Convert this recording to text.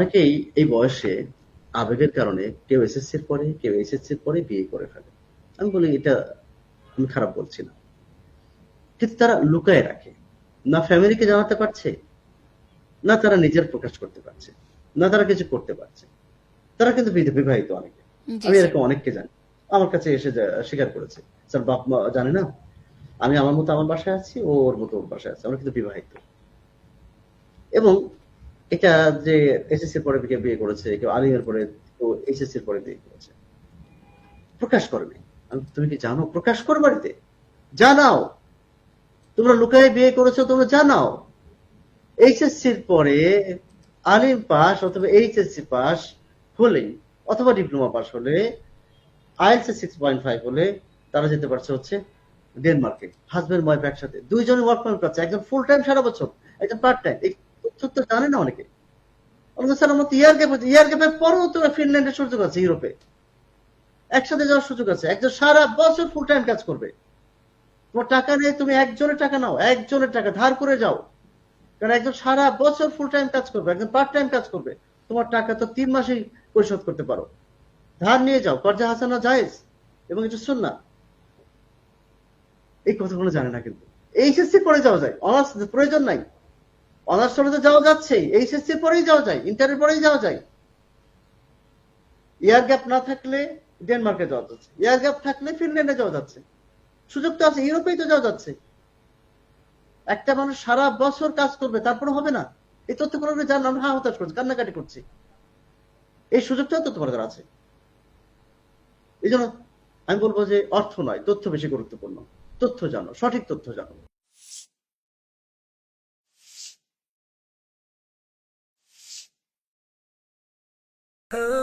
অনেকেই এই বয়সে আবেগের কারণে কেউ এসএসসির পরে কেউ এসএসসির পরে বিয়ে করে ফেলে। আমি বলি এটা আমি খারাপ বলছি না। কিন্তু তারা লুকায় রাখে। না ফ্যামিলিকে জানাতে পারছে না তারা নিজের প্রকাশ করতে পারছে না তারা কিছু করতে পারছে। তারা কিন্তু বিবাহিত অনেকে। আমি এরকম অনেককে জানি। আমার কাছে এসে স্বীকার করেছে। স্যার বাপ মা জানে না? আমি আমার মতো আমার বাসায় আছি ও ওর মতো ওর বাসায় আছে। আমরা কিন্তু বিবাহিত। এবং এটা যে এসএসসি পরে কেউ বিয়ে করেছে, কেউ আলিমের পরে, কেউ এইচএসসির পরে বিয়ে করেছে। প্রকাশ আমি তুমি কি জানো? প্রকাশ কর বাড়িতে। জানাও। তোমরা লুকায় বিয়ে করেছ, তোমরা জানাও। এইচএসসির পরে আলিম পাস অথবা এইচএসসি পাস হলে অথবা ডিপ্লোমা পাস হলে, আইএলস সিক্স পয়েন্ট ফাইভ হলে তারা যেতে পারছে হচ্ছে ডেনমার্কে হাজবেন্ড ওয়াইফ একসাথে। দুইজনে ওয়ার্ক পারমিট পাচ্ছে। একজন ফুল টাইম সারা বছর। একজন পার্ট টাইম তো জানে না অনেকে। সুযোগ আছে, ইউরোপে। একসাথে যাওয়ার সুযোগ আছে। একজন সারা বছর ফুল টাইম কাজ করবে। তোমার টাকা নেই, তুমি একজনের টাকা নাও, একজনের টাকা ধার করে যাও। কারণ একজন সারা বছর ফুল টাইম কাজ করবে, একজন পার্ট টাইম কাজ করবে। তোমার টাকা তো তিন মাসেই পরিশোধ করতে পারো। ধার নিয়ে যাও, কর্জা হাসানা জায়েজ, এবং এটা শুন না এই কথাগুলো জানে না কিন্তু। এইচএসসি পরে যাওয়া যায় অনার্স প্রয়োজন নাই। অনার্স হলে তো যাওয়া যাচ্ছে এইচএসসি পরেই যাওয়া যায় ইন্টারের পরেই যাওয়া যায়। ইয়ার গ্যাপ না থাকলে ডেনমার্কে যাওয়া যাচ্ছে ইয়ার গ্যাপ থাকলে ফিনল্যান্ডে যাওয়া যাচ্ছে। সুযোগ তো আছে ইউরোপেই তো যাওয়া যাচ্ছে। একটা মানুষ সারা বছর কাজ করবে তারপরে হবে না। এই তথ্য কোনো জান আমরা হা হতাশ করছি, কান্নাকাটি করছি। এই সুযোগটাও তথ্য তোমাদের আছে। এই জন্য আমি বলব যে অর্থ নয়, তথ্য বেশি গুরুত্বপূর্ণ। তথ্য জানো, সঠিক তথ্য জানো। Oh